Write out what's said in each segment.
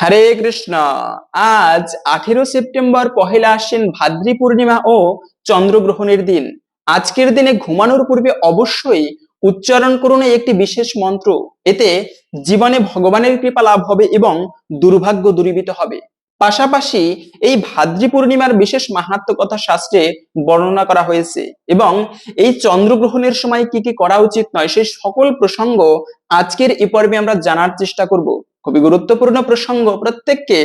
হরে কৃষ্ণ। আজ আঠেরো সেপ্টেম্বর পহেলা আশ্বিন ভাদ্রী পূর্ণিমা ও চন্দ্রগ্রহণের দিন। আজকের দিনে ঘুমানোর পূর্বে অবশ্যই উচ্চারণ করুন একটি বিশেষ মন্ত্র। এতে জীবনে ভগবানের কৃপা লাভ হবে এবং দুর্ভাগ্য দূরীভূত হবে। পাশাপাশি এই ভাদ্রী পূর্ণিমার বিশেষ মাহাত্ম কথা শাস্ত্রে বর্ণনা করা হয়েছে এবং এই চন্দ্রগ্রহণের সময় কি কি করা উচিত নয় সেই সকল প্রসঙ্গ আজকের এই পর্বে আমরা জানার চেষ্টা করব। খুবই গুরুত্বপূর্ণ প্রসঙ্গ। প্রত্যেককে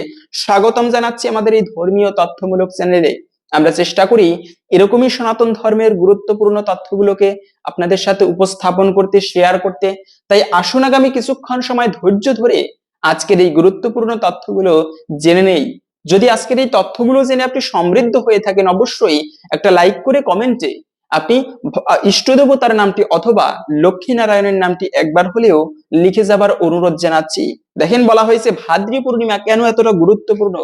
স্বাগতম জানাচ্ছি আমাদের এই ধর্মীয় তথ্যমূলক চ্যানেলে। আমরা চেষ্টা করি এরকমই সনাতন ধর্মের গুরুত্বপূর্ণ তথ্যগুলোকে আপনাদের সাথে উপস্থাপন করতে শেয়ার করতে। তাই আসুন আগামী কিছুক্ষণ সময় ধৈর্য ধরে আজকের এই গুরুত্বপূর্ণ তথ্যগুলো জেনে নেই। যদি আজকের এই তথ্যগুলো জেনে আপনি সমৃদ্ধ হয়ে থাকেন, অবশ্যই একটা লাইক করে কমেন্টে আপনি ইষ্টদেবতার নামটি অথবা লক্ষ্মী নারায়ণের নামটি একবার হলেও লিখে যাবার অনুরোধ জানাচ্ছি। দেখেন বলা হয়েছে, ভাদ্রী পূর্ণিমা কেন এতটা গুরুত্বপূর্ণ?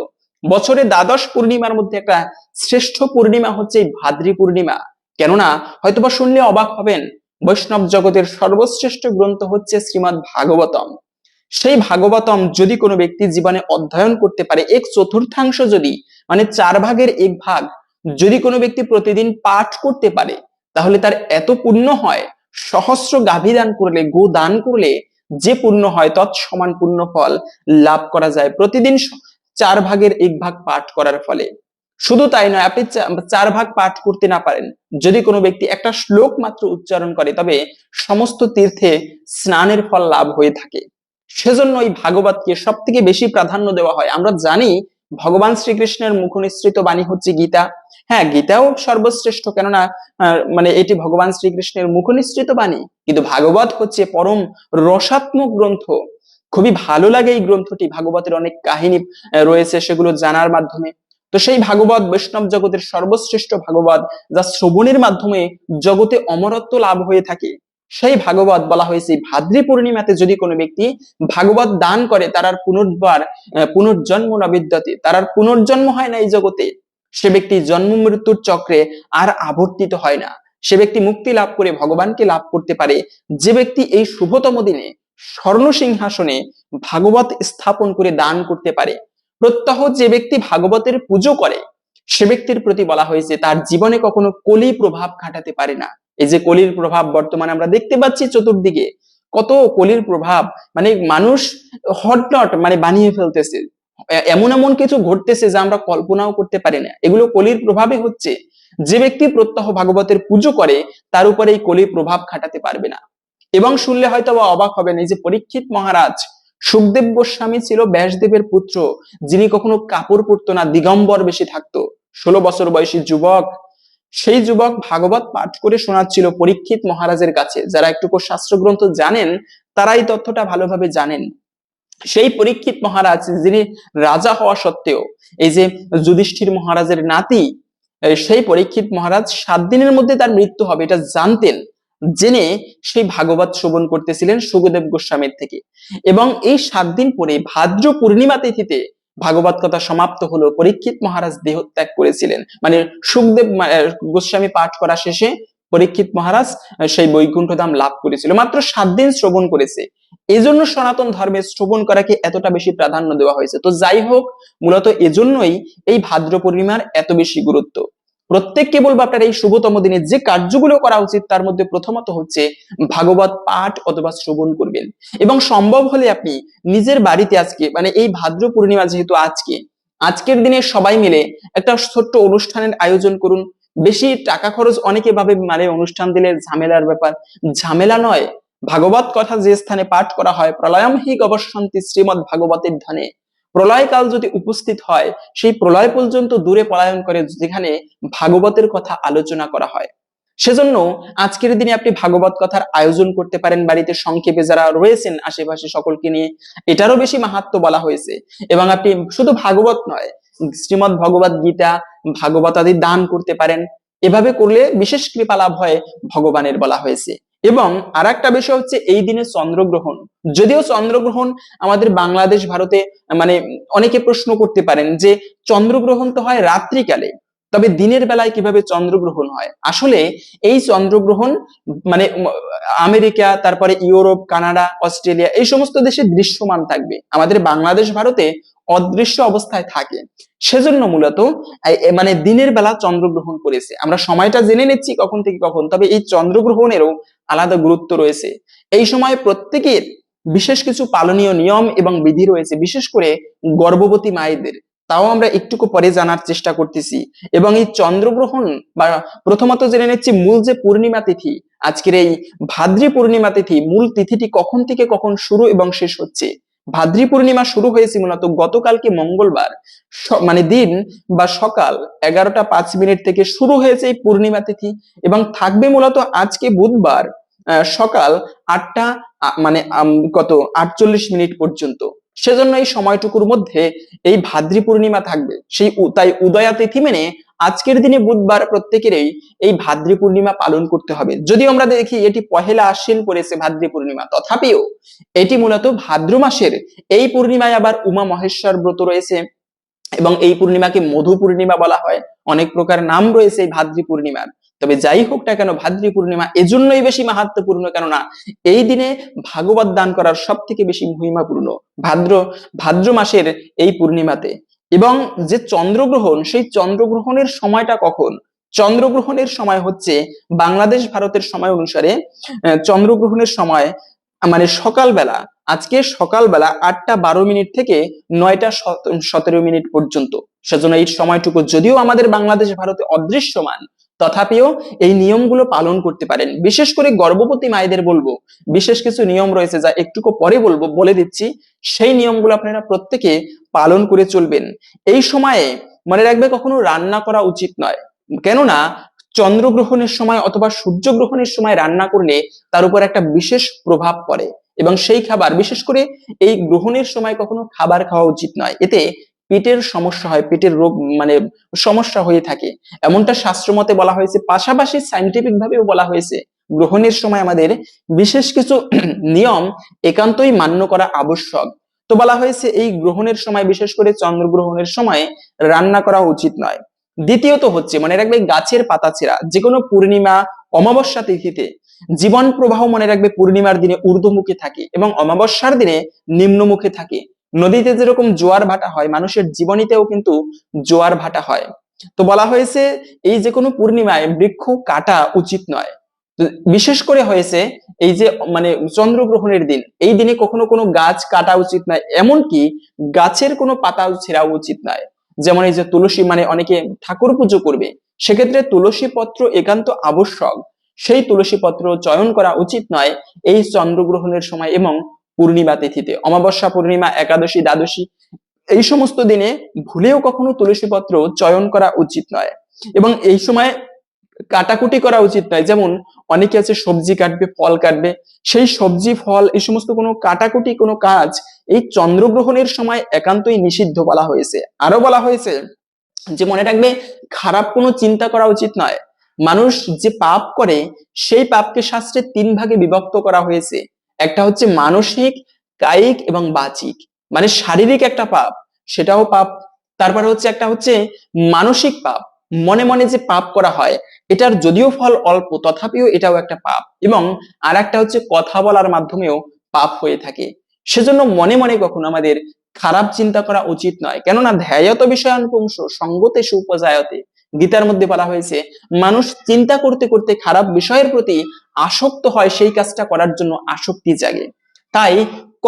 বছরে দ্বাদশ পূর্ণিমার মধ্যে একটা শ্রেষ্ঠ পূর্ণিমা হচ্ছে এই ভাদ্রী পূর্ণিমা। কেননা, হয়তোবা শুনলে অবাক হবেন, বৈষ্ণব জগতের সর্বশ্রেষ্ঠ গ্রন্থ হচ্ছে শ্রীমৎ ভাগবতম। সেই ভাগবতম যদি কোনো ব্যক্তি জীবনে অধ্যয়ন করতে পারে, এক চতুর্থাংশ যদি মানে চার ভাগের এক ভাগ যদি কোনো ব্যক্তি প্রতিদিন পাঠ করতে পারে, তাহলে তার এত পুণ্য হয়, সহস্র গাভী দান করলে গো দান করলে, যে পুণ্য হয় তৎ সমান পুণ্য ফল লাভ করা যায় প্রতিদিন চার ভাগের এক ভাগ পাঠ করার ফলে। শুধু তাই নয়, আপনি চার ভাগ পাঠ করতে না পারেন। যদি কোনো ব্যক্তি একটা শ্লোক মাত্র উচ্চারণ করে, তবে সমস্ত তীর্থে স্নানের ফল লাভ হয়ে থাকে। সেজন্য এই ভাগবতকে সব থেকে বেশি প্রাধান্য দেওয়া হয়। আমরা জানি, ভগবান শ্রীকৃষ্ণের মুখ নিঃসৃত বাণী হচ্ছে গীতা। হ্যাঁ গীতাও সর্বশ্রেষ্ঠ কেননা মানে এটি ভগবান শ্রীকৃষ্ণের মুখ নিঃসৃত বাণী। কিন্তু ভাগবত হচ্ছে পরম রসাত্মক গ্রন্থ। খুবই ভালো লাগে এই গ্রন্থটি, ভাগবতের অনেক কাহিনী রয়েছে সেগুলো জানার মাধ্যমে। তো সেই ভাগবত বৈষ্ণব জগতের সর্বশ্রেষ্ঠ ভাগবত, যা শ্রবণের মাধ্যমে জগতে অমরত্ব লাভ হয়ে থাকে, সেই ভাগবত বলা হয়েছে, ভাদ্রী পূর্ণিমাতে যদি কোনো ব্যক্তি ভাগবত দান করে, তার আর পুনর্বার পুনর্জন্ম না বিদ্যতে, তার আর পুনর্জন্ম হয় না এই জগতে সে ব্যক্তি জন্ম মৃত্যুর চক্রে আর আবর্তিত হয় না। সে ব্যক্তি মুক্তি লাভ করে ভগবানকে লাভ করতে পারে। যে ব্যক্তি এই শুভতম দিনে স্বর্ণ সিংহাসনে ভাগবত স্থাপন করে দান করতে পারে। প্রত্যহ যে ব্যক্তি ভাগবতের পুজো করে, সে ব্যক্তির প্রতি বলা হয়েছে, তার জীবনে কখনো কলি প্রভাব খাটাতে পারে না। এই যে কলির প্রভাব বর্তমানে আমরা দেখতে পাচ্ছি চতুর্দিকে, কত কলির প্রভাব মানে মানুষ হটনট মানে বানিয়ে ফেলতেছে। এমন এমন কিছু ঘটতেছে যা আমরা কল্পনাও করতে পারি না। এগুলো কলির প্রভাবে হচ্ছে, যে ব্যক্তি প্রত্যহ ভাগবতের পুজো করে, তার উপরে এই কলির প্রভাব খাটাতে পারবে না। এবং শুনলে হয়তো বা অবাক হবেন, এই যে পরীক্ষিত মহারাজ, সুখদেব গোস্বামী ছিল ব্যাসদেবের পুত্র, যিনি কখনো কাপড় পরতো না, দিগম্বর বেশি থাকতো। ষোলো বছর বয়সী যুবক, সেই যুবক ভাগবত পাঠ করে শোনাচ্ছিল পরীক্ষিত মহারাজের কাছে। যারা একটু শাস্ত্রগ্রন্থ জানেন তারা এই তথ্যটা ভালোভাবে জানেন। সেই পরীক্ষিত মহারাজ, যিনি রাজা হওয়া সত্ত্বেও, এই যে যুধিষ্ঠির মহারাজের নাতি সেই পরীক্ষিত মহারাজ সাত দিনের মধ্যে তার মৃত্যু হবে, এটা জানতেন, জেনে সেই ভাগবত শ্রবণ করতেছিলেন সুখদেব গোস্বামীর থেকে। এবং এই সাত দিন পরে ভাদ্র পূর্ণিমা তিথিতে ভাগবত কথা সমাপ্ত হলো, পরীক্ষিত মহারাজ দেহত্যাগ করেছিলেন। মানে সুখদেব গোস্বামী পাঠ করা শেষে পরীক্ষিত মহারাজ সেই বৈকুণ্ঠ ধাম লাভ করেছিল। মাত্র সাত দিন শ্রবণ করেছে। এই জন্য সনাতন ধর্মে শ্রবণ করাকে এতটা বেশি প্রাধান্য দেওয়া হয়েছে। তো যাই হোক, মূলত এজন্যই এই ভাদ্র পূর্ণিমার এত বেশি গুরুত্ব। প্রত্যেককে বলব আপনার এই শুভতম দিনে যে কার্যগুলো করা উচিত, তার মধ্যে প্রথমত হচ্ছে ভাগবত পাঠ অথবা শ্রবণ করবেন। এবং সম্ভব হলে আপনি নিজের বাড়িতে আজকে মানে এই ভাদ্র পূর্ণিমা যেহেতু আজকে, আজকের দিনে সবাই মিলে একটা ছোট্ট অনুষ্ঠানের আয়োজন করুন। বেশি টাকা খরচ অনেকে ভাবে মানে অনুষ্ঠান দিলে ঝামেলার ব্যাপার। ঝামেলা নয় ভাগবত কথা যে স্থানে পাঠ করা হয় প্রলয়ম হি গবসন্তি শ্রীমদ ভাগবতের ধানে প্রলয়কাল যদি উপস্থিত হয়, সেই প্রলয় পর্যন্ত দূরে পলায়ন করে যেখানে ভাগবতের কথা আলোচনা করা হয়। সেজন্য আজকের দিনে আপনি ভাগবত কথার আয়োজন করতে পারেন বাড়িতে। সংক্ষেপে যারা রয়েছেন আশেপাশে সকলকে নিয়ে, এটারও বেশি মাহাত্ম বলা হয়েছে। এবং আপনি শুধু ভাগবত নয় শ্রীমদ ভগবত গীতা, ভাগবত আদি দান করতে পারেন। এভাবে করলে বিশেষ কৃপা লাভ হয় ভগবানের বলা হয়েছে। এবং আর একটা বিষয় হচ্ছে এই দিনে চন্দ্রগ্রহণ। যদিও চন্দ্রগ্রহণ আমাদের বাংলাদেশ, ভারতে মানে অনেকে প্রশ্ন করতে পারেন যে চন্দ্রগ্রহণ তো হয় রাত্রিকালে, তবে দিনের বেলায় কীভাবে চন্দ্রগ্রহণ হয়? আসলে এই চন্দ্রগ্রহণ মানে আমেরিকা, তারপরে ইউরোপ, কানাডা, অস্ট্রেলিয়া এই সমস্ত দেশে দৃশ্যমান থাকবে। আমাদের বাংলাদেশ, ভারতে অদৃশ্য অবস্থায় থাকে। সেজন্য মূলত মানে দিনের বেলা চন্দ্রগ্রহণ করেছে। আমরা সময়টা জেনে নিচ্ছি কখন থেকে কখন, তবে এই চন্দ্রগ্রহণেরও আলাদা গুরুত্ব রয়েছে। এই সময় প্রত্যেকের বিশেষ কিছু পালনীয় নিয়ম এবং বিধি রয়েছে, বিশেষ করে গর্ভবতী মায়েদের। তাও আমরা একটুকু পরে জানার চেষ্টা করতেছি। এবং এই চন্দ্রগ্রহণ বা প্রথমত জেনে নিচ্ছি মূল যে পূর্ণিমা তিথি, আজকের এই ভাদ্রী পূর্ণিমা তিথি, মূল তিথিটি কখন থেকে কখন শুরু এবং শেষ হচ্ছে। ভাদ্রী পূর্ণিমা শুরু হয়েছে মূলত গতকালকে মঙ্গলবার। মানে দিন বা সকাল এগারোটা পাঁচ মিনিট থেকে শুরু হয়েছে এই পূর্ণিমা তিথি এবং থাকবে মূলত আজকে বুধবার সকাল আটটা মানে কত, আটচল্লিশ মিনিট পর্যন্ত। সেজন্য এই সময়টুকুর মধ্যে এই ভাদ্রী পূর্ণিমা থাকবে। সেই তাই উদয়া তিথি মেনে আজকের দিনে বুধবার প্রত্যেকেরই এই ভাদ্রী পূর্ণিমা পালন করতে হবে। যদিও আমরা দেখি এটি পহেলা আশ্বিন পড়েছে ভাদ্রী পূর্ণিমা, তথাপিও এটি মূলত ভাদ্র মাসের এই পূর্ণিমায় আবার উমা মহেশ্বর ব্রত রয়েছে এবং এই পূর্ণিমাকে মধু পূর্ণিমা বলা হয়। অনেক প্রকার নাম রয়েছে এই ভাদ্রী পূর্ণিমার। তবে যাই হোক না কেন ভাদ্রী পূর্ণিমা এজন্যই বেশি মাহাত্মপূর্ণ কেননা এই দিনে ভাগবত দান করার সব থেকে বেশি মহিমাপূর্ণ ভাদ্র ভাদ্র মাসের এই পূর্ণিমাতে। এবং যে চন্দ্রগ্রহণ, সেই চন্দ্রগ্রহণের সময়টা কখন? চন্দ্রগ্রহণের সময় হচ্ছে বাংলাদেশ ভারতের সময় অনুসারে চন্দ্রগ্রহণের সময় মানে সকালবেলা, আজকে সকালবেলা আটটা বারো মিনিট থেকে নয়টা সত- সতেরো মিনিট পর্যন্ত। সেজন্য এই সময়টুকু যদিও আমাদের বাংলাদেশ ভারতে অদৃশ্যমান তথাপিও এই নিয়মগুলো পালন করতে পারেন। বিশেষ করে গর্ভবতী মায়েদের বলব, বিশেষ কিছু নিয়ম রয়েছে যা একটুকু পরে বলব, বলে দিচ্ছি। সেই নিয়মগুলো আপনারা প্রত্যেকে পালন করে চলবেন। এই সময়ে মনে রাখবে কখনো রান্না করা উচিত নয়। কেননা চন্দ্রগ্রহণের সময় অথবা সূর্যগ্রহণের সময় রান্না করলে তার উপর একটা বিশেষ প্রভাব পড়ে। এবং সেই খাবার, বিশেষ করে এই গ্রহণের সময় কখনো খাবার খাওয়া উচিত নয়। এতে পেটের সমস্যা হয় পেটের রোগ মানে সমস্যা হয়ে থাকে। এমনটা শাস্ত্রমতে বলা হয়েছে, পাশাপাশি সাইন্টিফিক ভাবেও বলা হয়েছে। গ্রহণের সময় আমাদের বিশেষ কিছু নিয়ম একান্তই মান্য করা আবশ্যক। তো বলা হয়েছে, এই গ্রহণের সময়, বিশেষ করে চন্দ্রগ্রহণের সময়, রান্না করা উচিত নয়। দ্বিতীয়ত হচ্ছে, মনে রাখবে, গাছের পাতা ছেঁড়া যে কোনো পূর্ণিমা অমাবস্যা তিথিতে, জীবন প্রবাহ মনে রাখবে পূর্ণিমার দিনে ঊর্ধ্বমুখী থাকে এবং অমাবস্যার দিনে নিম্নমুখে থাকে। নদীতে যেরকম জোয়ার ভাটা হয়, মানুষের জীবনীতেও কিন্তু জোয়ার ভাটা হয়। তো বলা হয়েছে, এই যে কোনো পূর্ণিমায় বৃক্ষ কাটা উচিত নয়। বিশেষ করে হয়েছে, এই যে মানে চন্দ্রগ্রহণের দিন, এই দিনে কখনো কোনো গাছ কাটা উচিত নয়, এমনকি গাছের কোনো পাতা ছেঁড়া উচিত নয়। যেমন এই যে তুলসী মানে অনেকে ঠাকুর পুজো করবে, সেক্ষেত্রে তুলসী পত্র একান্ত আবশ্যক। সেই তুলসী পত্র চয়ন করা উচিত নয়, এই চন্দ্রগ্রহণের সময় এবং পূর্ণিমা তিথিতে, অমাবস্যা পূর্ণিমা, একাদশী, দ্বাদশী, এই সমস্ত দিনে ভুলেও কখনো তুলসী পত্র চয়ন করা উচিত নয়। এবং এই সময় কাটাকুটি করা উচিত নয়। যেমন অনেকে আছে, সবজি কাটবে, ফল কাটবে, সেই সবজি, ফল, এই সমস্ত কোনো কাটাকুটি, কোনো কাজ এই চন্দ্রগ্রহণের সময় একান্তই নিষিদ্ধ বলা হয়েছে। আরও বলা হয়েছে যে, মনে রাখবে, খারাপ কোনো চিন্তা করা উচিত নয়। মানুষ যে পাপ করে, সেই পাপকে শাস্ত্রে তিন ভাগে বিভক্ত করা হয়েছে। একটা হচ্ছে মানসিক, কায়িক এবং বাচিক। মানে শারীরিক একটা পাপ, সেটাও পাপ। তারপরে হচ্ছে একটা হচ্ছে মানসিক পাপ। মনে মনে যে পাপ করা হয়, এটার যদিও ফল অল্প, তথাপিও এটাও একটা পাপ। এবং আর একটা হচ্ছে কথা বলার মাধ্যমেও পাপ হয়ে থাকে। সেজন্য মনে মনে কখনো আমাদের খারাপ চিন্তা করা উচিত নয়। কেননা ধ্যায়ত বিষয়ান পুংস সঙ্গতে সুপজায়তে। গীতার মধ্যে বলা হয়েছে, মানুষ চিন্তা করতে করতে খারাপ বিষয়ের প্রতি আসক্ত হয় সেই কাজটা করার জন্য আসক্তি জাগে। তাই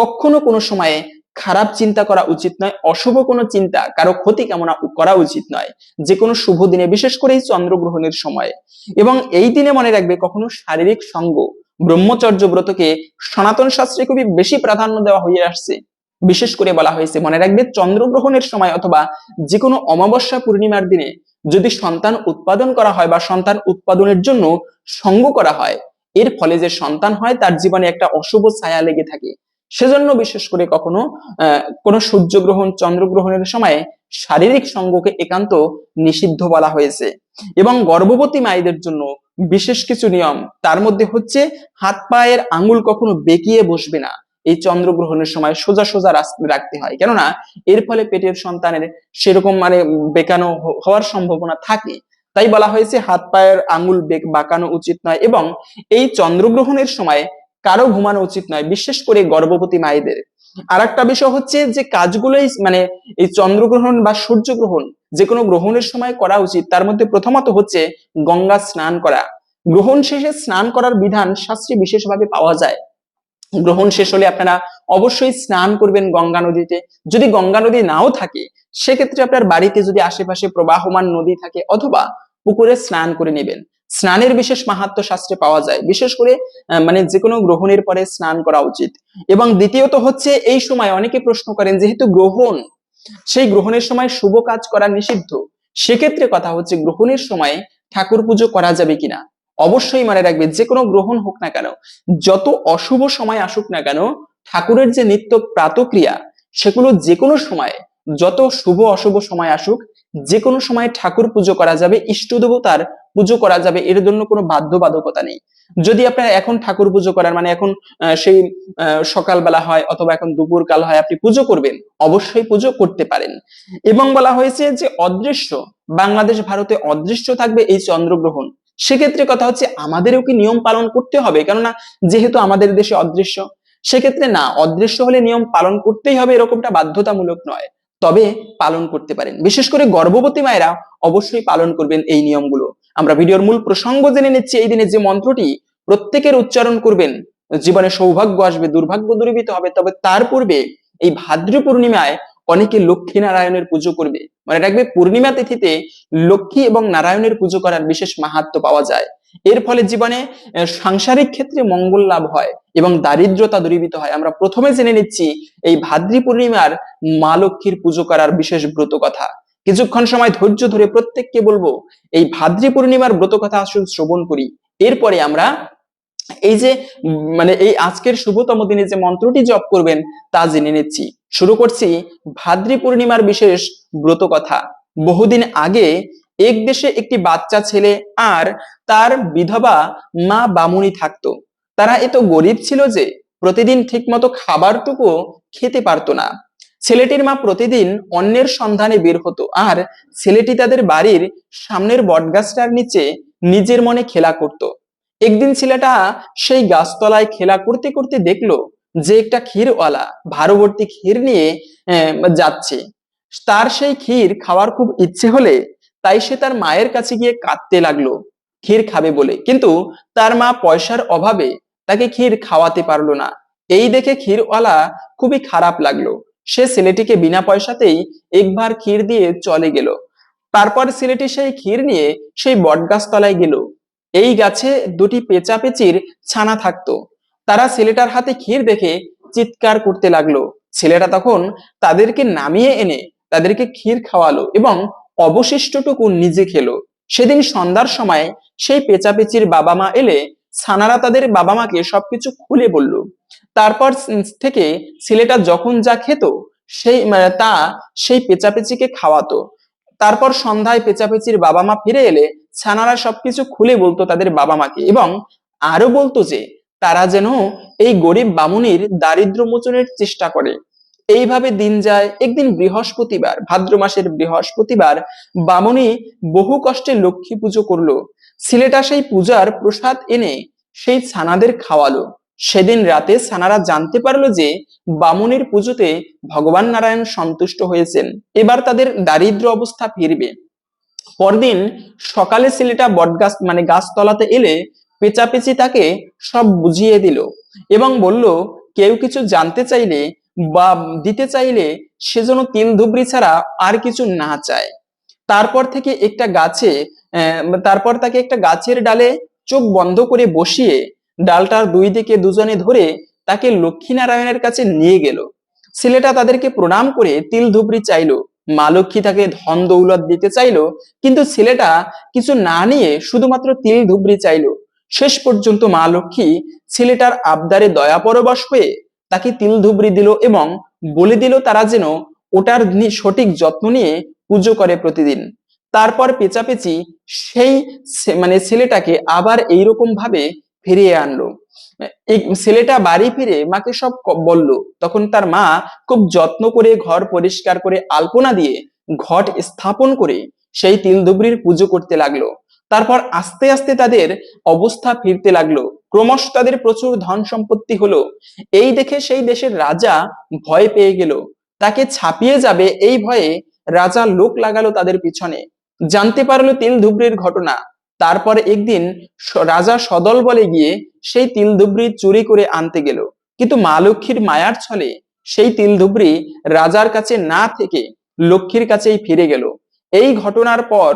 কখনো কোনো সময়ে খারাপ চিন্তা করা উচিত নয়, অশুভ কোনো চিন্তা, কারও ক্ষতি কামনা করা উচিত নয়, যে কোনো শুভ দিনে, বিশেষ করে এই চন্দ্রগ্রহণের সময়ে। এবং এই দিনে মনে রাখবে কখনো শারীরিক সঙ্গ, ব্রহ্মচর্য ব্রতকে সনাতন শাস্ত্রে খুবই বেশি প্রাধান্য দেওয়া হয়ে আসছে। বিশেষ করে বলা হয়েছে, মনে রাখবে চন্দ্রগ্রহণের সময় অথবা যে কোনো অমাবস্যা পূর্ণিমার দিনে যদি সন্তান উৎপাদন করা হয় বা সন্তান উৎপাদনের জন্য সঙ্গ করা হয়, এর ফলে যে সন্তান হয় তার জীবনে একটা অশুভ ছায়া লেগে থাকে। সেজন্য বিশেষ করে কখনো কোনো সূর্যগ্রহণ, চন্দ্রগ্রহণের সময় শারীরিক সঙ্গকে একান্ত নিষিদ্ধ বলা হয়েছে। এবং গর্ভবতী মায়েদের জন্য বিশেষ কিছু নিয়ম, তার মধ্যে হচ্ছে হাত পায়ের আঙুল কখনো বেঁকিয়ে বসবে না। এই চন্দ্রগ্রহণের সময় সোজা সোজা রাখতে হয়। কেননা এর ফলে পেটের সন্তানের সেরকম মানে বেকানো হওয়ার সম্ভাবনা থাকে। তাই বলা হয়েছে হাত পায়ের আঙুল বেক- বাঁকানো উচিত নয় এবং এই চন্দ্রগ্রহণের সময় কারও ঘুমানো উচিত নয়, বিশেষ করে গর্ভবতী মায়েদের। আর একটা বিষয় হচ্ছে যে কাজগুলোই মানে এই চন্দ্রগ্রহণ বা সূর্যগ্রহণ যে কোনো গ্রহণের সময় করা উচিত, তার মধ্যে প্রথমত হচ্ছে গঙ্গা স্নান করা। গ্রহণ শেষে স্নান করার বিধান শাস্ত্রে বিশেষভাবে পাওয়া যায়। গ্রহণ শেষ হলে আপনারা অবশ্যই স্নান করবেন গঙ্গা নদীতে। যদি গঙ্গা নদী নাও থাকে, সেক্ষেত্রে আপনার বাড়িতে যদি আশেপাশে প্রবাহমান নদী থাকে অথবা পুকুরে স্নান করে নেবেন। স্নানের বিশেষ মাহাত্ম শাস্ত্রে পাওয়া যায়। বিশেষ করে মানে যে কোনো গ্রহণের পরে স্নান করা উচিত। এবং দ্বিতীয়ত হচ্ছে, এই সময় অনেকে প্রশ্ন করেন, যেহেতু গ্রহণ, সেই গ্রহণের সময় শুভ কাজ করা নিষিদ্ধ, সেক্ষেত্রে কথা হচ্ছে গ্রহণের সময় ঠাকুর পুজো করা যাবে কিনা? অবশ্যই মনে রাখবে, যে কোনো গ্রহণ হোক না কেন, যত অশুভ সময় আসুক না কেন, ঠাকুরের যে নিত্য প্রাতক্রিয়া, সেগুলো যে কোনো সময়, যত শুভ অশুভ সময় আসুক যে কোনো সময় ঠাকুর পুজো করা যাবে, ইষ্ট দেবতার পুজো করা যাবে, এর জন্য কোনো বাধ্যবাধকতা নেই। যদি আপনার এখন ঠাকুর পুজো করার মানে এখন সেই সকালবেলা হয় অথবা এখন দুপুর কাল হয়, আপনি পুজো করবেন, অবশ্যই পুজো করতে পারেন। এবং বলা হয়েছে যে অদৃশ্য, বাংলাদেশ, ভারতে অদৃশ্য থাকবে এই চন্দ্রগ্রহণ। সেক্ষেত্রে কথা হচ্ছে আমাদেরও কি নিয়ম পালন করতে হবে? কেননা যেহেতু আমাদের দেশে অদৃশ্য, সেক্ষেত্রে না, অদৃশ্য হলে নিয়ম পালন করতেই হবে এরকমটা বাধ্যতামূলক নয়। তবে পালন করতে পারেন। বিশেষ করে গর্ভবতী মায়েরা অবশ্যই পালন করবেন এই নিয়মগুলো। আমরা ভিডিওর মূল প্রসঙ্গ জেনে নিচ্ছি এই দিনে যে মন্ত্রটি, প্রত্যেকের উচ্চারণ করবেন। জীবনে সৌভাগ্য আসবে, দুর্ভাগ্য দূরীভূত হবে। তবে তার পূর্বে এই ভাদ্র পূর্ণিমায় অনেকে লক্ষ্মী নারায়ণের পুজো করবে। মনে রাখবে, পূর্ণিমা তিথিতে লক্ষ্মী এবং নারায়ণের পুজো করার বিশেষ মাহাত্ম পাওয়া যায়। এর ফলে জীবনে সাংসারিক ক্ষেত্রে মঙ্গল লাভ হয় এবং দারিদ্রতা দূরীভূত হয়। আমরা প্রথমে জেনে নিচ্ছি, এই ভাদ্রী পূর্ণিমার মা লক্ষ্মীর পুজো করার বিশেষ ব্রত কথা। কিছুক্ষণ সময় ধৈর্য ধরে প্রত্যেককে বলব, এই ভাদ্রী পূর্ণিমার ব্রত কথা আসুন শ্রবণ করি। এরপরে আমরা, এই যে মানে এই আজকের শুভতম দিনে যে মন্ত্রটি জপ করবেন তা জেনে নিচ্ছি। শুরু করছি ভাদ্রী পূর্ণিমার বিশেষ ব্রত কথা। বহুদিন আগে এক দেশে একটি বাচ্চা ছেলে আর তার বিধবা মা বামুনি থাকতো। তারা এত গরিব ছিল যে প্রতিদিন ঠিকমতো খাবারটুকু খেতে পারতো না। ছেলেটির মা প্রতিদিন অন্যের সন্ধানে বের হতো আর ছেলেটি তাদের বাড়ির সামনের বটগাছটার নিচে নিজের মনে খেলা করত। একদিন ছেলেটা সেই গাছতলায় খেলা করতে করতে দেখল যে একটা ক্ষীরওয়ালা ভারবর্তী ক্ষীর নিয়ে যাচ্ছে। তার সেই ক্ষীর খাওয়ার খুব ইচ্ছে হলে তাই সে তার মায়ের কাছে গিয়ে কাঁদতে লাগল। ক্ষীর খাবে বলে। কিন্তু তার মা পয়সার অভাবে তাকে ক্ষীর খাওয়াতে পারল না। এই দেখে ক্ষীরওয়ালা খুবই খারাপ লাগল। সে ছেলেটিকে বিনা পয়সাতেই একবার ক্ষীর দিয়ে চলে গেল। তারপর ছেলেটি সেই ক্ষীর নিয়ে সেই বটগাছ তলায় গেল। এই গাছে দুটি পেঁচাপেচির ছানা থাকতো। তারা ছেলেটার হাতে ক্ষীর দেখে চিৎকার করতে লাগল। ছেলেটা তখন তাদেরকে নামিয়ে এনে তাদেরকে ক্ষীর খাওয়ালো এবং অবশিষ্টটুকু নিজে খেলো। সেদিন সন্ধ্যার সময় সেই পেঁচাপেচির বাবা মা এলে ছানারা তাদের বাবা মাকে সবকিছু খুলে বলল। তারপর থেকে ছেলেটা যখন যা খেত, সেই মানে তা সেই পেঁচাপেচিকে খাওয়াতো। তারপর সন্ধ্যায় পেঁচাপেচির বাবা মা ফিরে এলে ছানারা সবকিছু খুলে বলতো তাদের বাবা মাকে এবং আরও বলতো যে তারা যেন এই গরিব বামুনির দারিদ্র মোচনের চেষ্টা করে। এইভাবে দিন যায়, একদিন বৃহস্পতিবার, ভাদ্র মাসের বৃহস্পতিবার বামুনি বহু কষ্টে লক্ষ্মী পুজো করল। ছেলেটা সেই পূজার প্রসাদ এনে সেই ছানাদের খাওয়ালো। সেদিন রাতে ছানারা জানতে পারল যে বামুনের পুজোতে ভগবান নারায়ণ সন্তুষ্ট হয়েছেন। এবার তাদের দারিদ্র অবস্থা ফিরবে। পরদিন সকালে ছেলেটা বটগাছ মানে গাছতলাতে এলে পেঁচাপেচি তাকে সব বুঝিয়ে দিল এবং বলল, কেউ কিছু জানতে চাইলে বা দিতে চাইলে সেজন্য তিল ধুবড়ি ছাড়া আর কিছু না চায়। তারপর থেকে একটা গাছে তারপর তাকে একটা গাছের ডালে চোখ বন্ধ করে বসিয়ে ডালটার দুই দিকে দুজনে ধরে তাকে লক্ষ্মীনারায়ণের কাছে নিয়ে গেল। ছেলেটা তাদেরকে প্রণাম করে তিল ধুবড়ি চাইলো। মা লক্ষ্মী তাকে ধন দৌলত দিতে চাইলো, কিন্তু ছেলেটা কিছু না নিয়ে শুধুমাত্র তিল ধুবড়ি চাইলো। শেষ পর্যন্ত মা লক্ষ্মী ছেলেটার আবদারে দয়া পরবশ হয়ে তাকে তিল ধুবড়ি দিল এবং বলে দিল তারা যেন ওটার সঠিক যত্ন নিয়ে পুজো করে প্রতিদিন। তারপর পেঁচাপেচি সেই মানে ছেলেটাকে আবার এইরকম ভাবে ফিরিয়ে আনলো। ছেলেটা বাড়ি ফিরে মাকে সব বলল, তখন তার মা খুব যত্ন করে ঘর পরিষ্কার করে আলপনা দিয়ে ঘট স্থাপন করে সেই তিল ধুবড়ির পুজো করতে লাগল। তারপর আস্তে আস্তে তাদের অবস্থা ফিরতে লাগল। ক্রমশ তাদের প্রচুর ধন সম্পত্তি হলো। এই দেখে সেই দেশের রাজা ভয় পেয়ে গেল। তাকে ছাপিয়ে যাবে এই ভয়ে রাজা লোক লাগালো তাদের পিছনে। জানতে পারল তিল ধুবড়ির ঘটনা। তারপর একদিন রাজা সদল বলে গিয়ে সেই তিল ধুবড়ি চুরি করে আনতে গেল। কিন্তু মা লক্ষ্মীর মায়ার ছলে সেই তিল ধুবড়ি রাজার কাছে না থেকে লক্ষ্মীর কাছেই ফিরে গেল। এই ঘটনার পর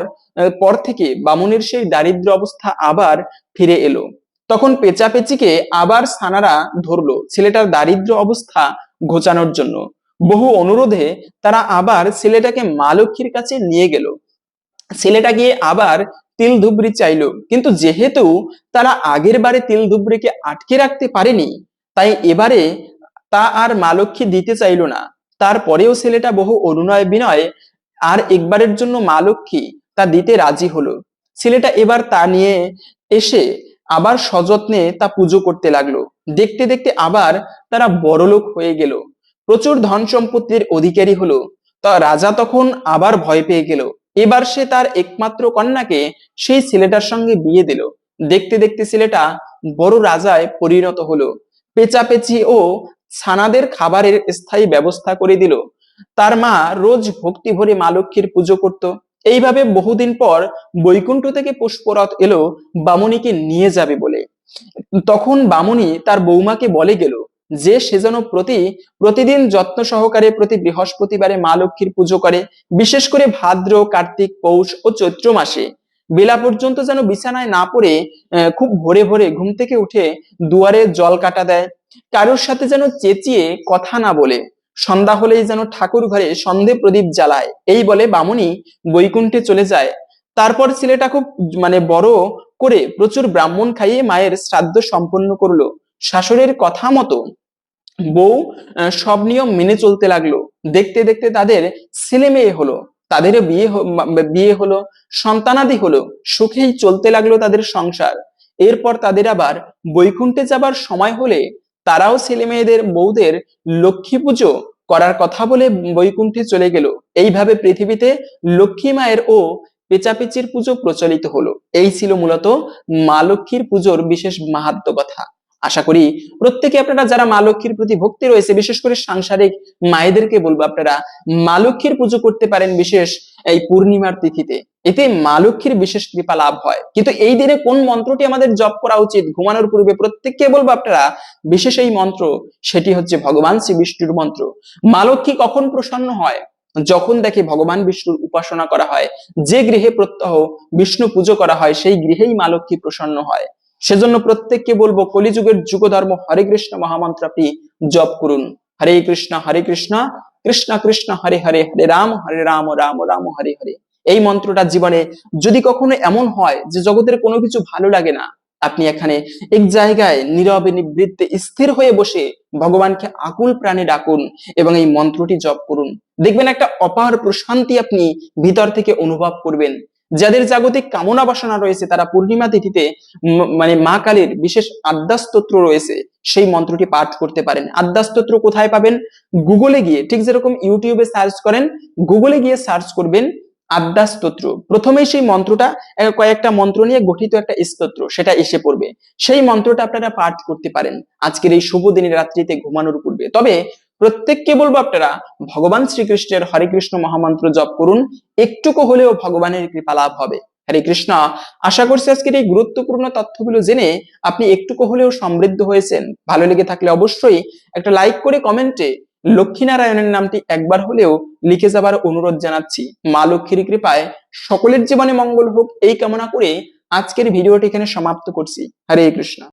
পর থেকে বামুনের সেই দারিদ্র অবস্থা আবার ফিরে এলো। তখন পেঁচাপেচিকে আবার সানারা ধরলো ছেলেটার দারিদ্র অবস্থা ঘোচানোর জন্য। বহু অনুরোধে তারা আবার ছেলেটাকে মা লক্ষ্মীর কাছে নিয়ে গেল। ছেলেটা গিয়ে আবার তিল ধুবড়ি চাইলো। কিন্তু যেহেতু তারা আগের বারে তিল ধুবড়িকে আটকে রাখতে পারেনি, তাই এবারে তা আর মা লক্ষ্মী দিতে চাইলো না। তারপরেও ছেলেটা বহু অনুনয় বিনয় আর একবারের জন্য মা লক্ষ্মী তা দিতে রাজি হলো। ছেলেটা এবার তা নিয়ে এসে আবার সযত্নে তা পুজো করতে লাগল। দেখতে দেখতে আবার তারা বড়লোক হয়ে গেল। প্রচুর ধন সম্পত্তির অধিকারী হলো। তা রাজা তখন আবার ভয় পেয়ে গেল। এবার সে তার একমাত্র কন্যাকে সেই ছেলেটার সঙ্গে বিয়ে দিল। দেখতে দেখতে ছেলেটা বড় রাজায় পরিণত হলো। পেঁচাপেচি ও ছানাদের খাবারের স্থায়ী ব্যবস্থা করে দিল। তার মা রোজ ভক্তি ভরে মা লক্ষ্মীর পুজো করত। এইভাবে বহুদিন পর বৈকুণ্ঠ থেকে পুষ্পরথ এলো বামুনিকে নিয়ে যাবে বলে। তখন বামুনি তার বৌমাকে বলে গেল যে, সে যেন প্রতি, প্রতিদিন যত্ন সহকারে প্রতি বৃহস্পতিবারে মা লক্ষ্মীর পুজো করে, বিশেষ করে ভাদ্র, কার্তিক, পৌষ ও চৈত্র মাসে। বেলা পর্যন্ত যেন বিছানায় না পড়ে খুব ভোরে ভোরে ঘুম থেকে উঠে দুয়ারে জল কাটা দেয়। কারোর সাথে যেন চেঁচিয়ে কথা না বলে। সন্ধ্যা হলেই যেন ঠাকুর ঘরে সন্ধে প্রদীপ জ্বালায়। এই বলে বামুনি বৈকুণ্ঠে চলে যায়। তারপর ছেলেটা খুব মানে বড় করে প্রচুর ব্রাহ্মণ খাইয়ে মায়ের শ্রাদ্ধ সম্পন্ন করল। শাশুড়ির কথা মতো বউ সব নিয়ম মেনে চলতে লাগল। দেখতে দেখতে তাদের ছেলে মেয়ে হলো। তাদেরও বিয়ে বিয়ে হলো, সন্তানাদি হলো। সুখেই চলতে লাগল তাদের সংসার। এরপর তাদের আবার বৈকুণ্ঠে যাবার সময় হলে তারাও ছেলে মেয়েদের, বউদের লক্ষ্মী পুজো করার কথা বলে বৈকুণ্ঠে চলে গেল। এইভাবে পৃথিবীতে লক্ষ্মী মায়ের ও পেচাপেচির পুজো প্রচলিত হলো। এই ছিল মূলত মা লক্ষ্মীর পুজোর বিশেষ মাহাত্ম কথা। আশা করি প্রত্যেকে আপনারা যারা মা লক্ষ্মীর প্রতি ভক্তি রয়েছে, বিশেষ করে সাংসারিক মায়েদেরকে বলব আপনারা, মা লক্ষ্মীর পুজো করতে পারেন বিশেষ এই পূর্ণিমার তিথিতে। এতে মা লক্ষ্মীর বিশেষ কৃপা লাভ হয়। কিন্তু এই দিনে কোন মন্ত্রটি আমাদের জপ করা উচিত ঘুমানোর পূর্বে প্রত্যেককে বলব আপনারা, বিশেষ এই মন্ত্র, সেটি হচ্ছে ভগবান শ্রী বিষ্ণুর মন্ত্র। মা লক্ষ্মী কখন প্রসন্ন হয়? যখন দেখে ভগবান বিষ্ণুর উপাসনা করা হয়, যে গৃহে প্রত্যহ বিষ্ণু পুজো করা হয়, সেই গৃহেই মা লক্ষ্মী প্রসন্ন হয়। সেজন্য প্রত্যেককে বলব, কলিযুগের যুগধর্ম, হরে কৃষ্ণ মহামন্ত্র আপনি জপ করুন। হরে কৃষ্ণ হরে কৃষ্ণ কৃষ্ণ কৃষ্ণ, হরে হরে হরে রাম হরে রাম রাম রাম, হরে হরে। এই মন্ত্রটা জীবনে যদি কখনো এমন হয় যে জগতের কোনো কিছু ভালো লাগে না, আপনি এখানে এক জায়গায় নীরবে নিবৃত্তে স্থির হয়ে বসে ভগবানকে আকুল প্রাণে ডাকুন এবং এই মন্ত্রটি জপ করুন। দেখবেন একটা অপার প্রশান্তি আপনি ভিতর থেকে অনুভব করবেন। যাদের জাগতিক কামনা বাসনা রয়েছে, তারা পূর্ণিমা তিথিতে মানে মা কালীর বিশেষ আদ্যাস্তোত্র রয়েছে, সেই মন্ত্রটি পাঠ করতে পারেন। আদ্যাস্তোত্র কোথায় পাবেন? গুগলে গিয়ে, ঠিক যেরকম ইউটিউবে সার্চ করেন, গুগলে গিয়ে সার্চ করবেন আদ্যাস্তোত্র। প্রথমেই সেই মন্ত্রটা কয়েকটা মন্ত্র নিয়ে গঠিত একটা স্তোত্র, সেটা এসে পড়বে। সেই মন্ত্রটা আপনারা পাঠ করতে পারেন। আজকের এই শুভ দিনের রাত্রিতে ঘুমানোর পূর্বে। তবে প্রত্যেককে বলব আপনারা, ভগবান শ্রীকৃষ্ণের হরে কৃষ্ণ মহামন্ত্র জপ করুন, একটুকু হলেও ভগবানের কৃপা লাভ হবে। হরে কৃষ্ণ, আশা করছি আজকের এই গুরুত্বপূর্ণ তথ্যগুলো জেনে আপনি একটুকু হলেও সমৃদ্ধ হয়েছেন। ভালো লেগে থাকলে অবশ্যই একটা লাইক করে কমেন্টে লক্ষ্মীনারায়ণের নামটি একবার হলেও লিখে যাবার অনুরোধ জানাচ্ছি। মা লক্ষ্মীর কৃপায় সকলের জীবনে মঙ্গল হোক এই কামনা করে আজকের ভিডিওটি এখানে সমাপ্ত করছি। হরে কৃষ্ণ।